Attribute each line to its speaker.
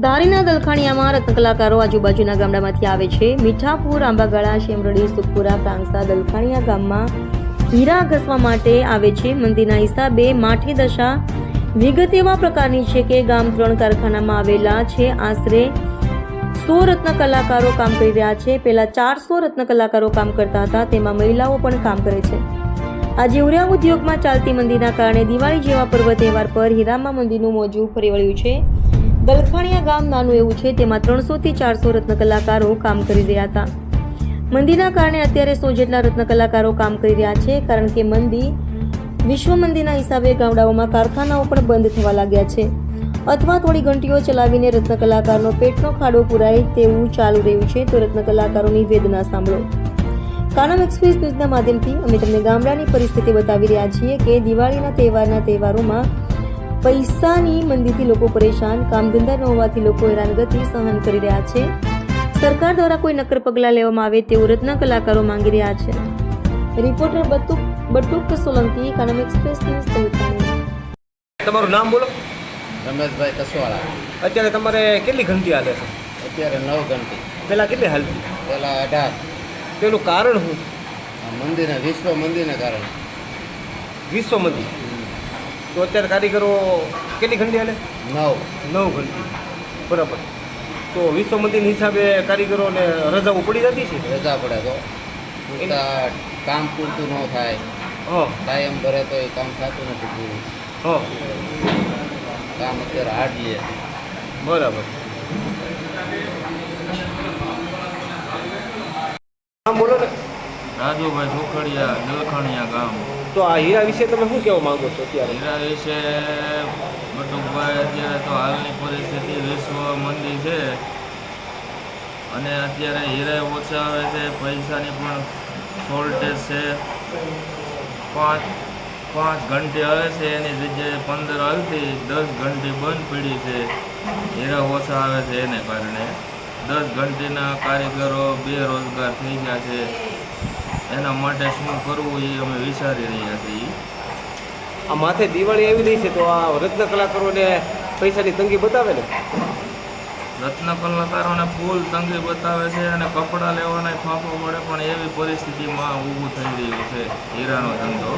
Speaker 1: ધારીના દલખાણીયામાં રત્ન કલાકારો આજુબાજુના ગામડામાંથી આવે છે. મીઠાપુર આંબાગાળા શેમરડી, સુખપુરા, પ્રાંગસા, દલખાણીયા ગામમાં હીરા ઘસવા માટે આવે છે. મંદિરના હિસાબે માઠી દશા વિગત એવા પ્રકારની છે કે ગામ ત્રણ કારખાનામાં આવેલા છે. આશરે સો રત્ન કલાકારો કામ કરી રહ્યા છે. પહેલા ચારસો રત્ન કલાકારો કામ કરતા હતા. તેમાં મહિલાઓ પણ કામ કરે છે. આજે ઉર્યા ઉદ્યોગમાં ચાલતી મંદીના કારણે દિવાળી જેવા પર્વ તહેવાર પર હીરામા મંદીનું મોજું ફરી વળ્યું છે. દલખાણિયા ગામ નાનું એવું છે, તેમાં ત્રણસોથી ચારસો રત્ન કલાકારો કામ કરી રહ્યા હતા. મંદીના કારણે અત્યારે સો જેટલા રત્ન કલાકારો કામ કરી રહ્યા છે, કારણ કે મંદી વિશ્વ મંદીના હિસાબે ગામડાઓમાં કારખાનાઓ પણ બંધ થવા લાગ્યા છે. અથવા થોડી ઘંટીઓ ચલાવીને રત્ન કલાકારનો પેટનો ખાડો પુરાય તેવું ચાલુ રહ્યું છે, તો રત્ન કલાકારોની વેદના સાંભળો. કાનમ એક્સપ્રેસ ન્યૂઝના માધ્યમથી અમે તમને ગામડાની પરિસ્થિતિ બતાવી રહ્યા છીએ કે દિવાળીના તહેવારના તહેવારોમાં પૈસાની મંદીથી લોકો પરેશાન કામધંધા ન હોવાથી લોકો હેરાનગતિ સહન કરી રહ્યા છે. સરકાર દ્વારા કોઈ નક્કર પગલાં લેવામાં આવે તેવું રત્ન કલાકારો માંગી રહ્યા છે. Reporter Batuk Batuk Solanki Kanam Express News Talsani
Speaker 2: તમારું નામ બોલો.
Speaker 3: રમેશભાઈ કસવાળા.
Speaker 2: અત્યારે તમારે કેટલી ઘંટી હાલે છે?
Speaker 3: અત્યારે નવ ઘંટી.
Speaker 2: પહેલાં કેટલી હાલતી?
Speaker 3: પહેલાં અઢાર.
Speaker 2: તેનું કારણ શું?
Speaker 3: મંદિરના વિશ્વ મંદિરને કારણે.
Speaker 2: વિશ્વ મંદિર. તો અત્યારે કારીગરો કેટલી ઘંટી હાલે?
Speaker 3: નવ.
Speaker 2: નવ ઘંટી. બરાબર. તો વિશ્વ મંદિરના હિસાબે કારીગરોને રજાઓ પડી જતી છે?
Speaker 3: રજા પડે તો. કામ પૂરતું ન થાય.
Speaker 2: હા.
Speaker 3: કાયમ ભરે તો એ કામ થતું નથી પૂરું.
Speaker 2: હા.
Speaker 3: કામ અત્યારે હાર્ડ લે.
Speaker 2: બરાબર. નામ બોલો ને.
Speaker 4: રાજુભાઈ સુખડિયા દલખાણિયા ગામ.
Speaker 2: તો આ હીરા વિશે તમે શું કહેવા માંગો છો અત્યારે?
Speaker 4: હીરા વિશે બટુકભાઈ અત્યારે તો હાલની પરિસ્થિતિ વિશ્વ મંદી છે. અને અત્યારે હીરા ઓછા આવે છે પૈસાની પણ શોર્ટેજ છે. પાંચ પાંચ ઘંટી આવે છે એની જગ્યાએ પંદર હાલતી દસ ઘંટી બંધ પડી છે. હીરા ઓછા આવે છે એને કારણે. દસ ઘંટીના કારીગરો બેરોજગાર થઈ ગયા છે. એના માટે શું કરવું એ અમે વિચારી રહ્યા છીએ.
Speaker 2: આ માથે દિવાળી આવી રહી છે તો આ રત્ન કલાકારોને પૈસાની તંગી બતાવે ને?
Speaker 4: રત્ન કલાકારોને ફૂલ તંગી બતાવે છે અને કપડાં લેવાના ફાંફો પડે પણ એવી પરિસ્થિતિમાં ઊભું થઈ રહ્યું છે. હીરાનો ધંધો.